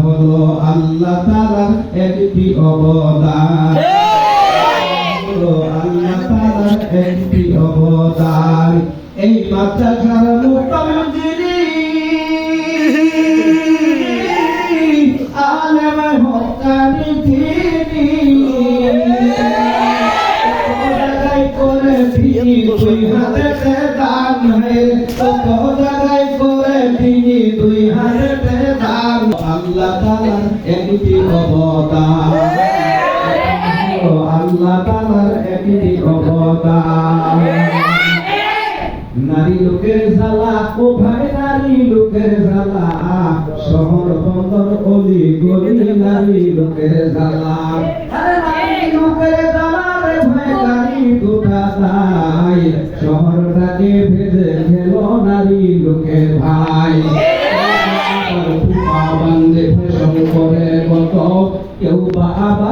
হলো আল্লাহ তাআলার একটি অবদান। আল্লাহ তাআলার একটি অবদান। এই জায়গায় করে দুই হাতে দান হে কত জায়গায় করে দুই হাতে আল্লাহ তাআলার একটি অবদান আল্লাহ তাআলার একটি অবদান নারী লোকের জ্বালা ও ভাই নারী লোকের জ্বালা। শহর বন্দর অলি গলি নারী লোকের জ্বালা। লোকের জ্বালা রে ভাই নারী দুটা শহরটাকে ভেজে খেল নারী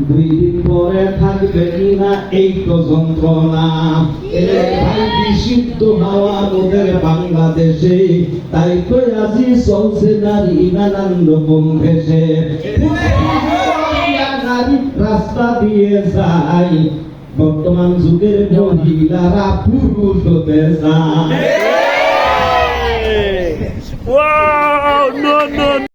দুই দিন পরে থাকবে কিনা এই তো যন্ত্রণা। বিশুদ্ধ হাওয়া ওদের বাংলাদেশে তাই তো আজি চলছে নারী নানান রকম ভেসে রাস্তা দিয়ে যায় বর্তমান যুগের মহিলারা পুরুষ হতে no,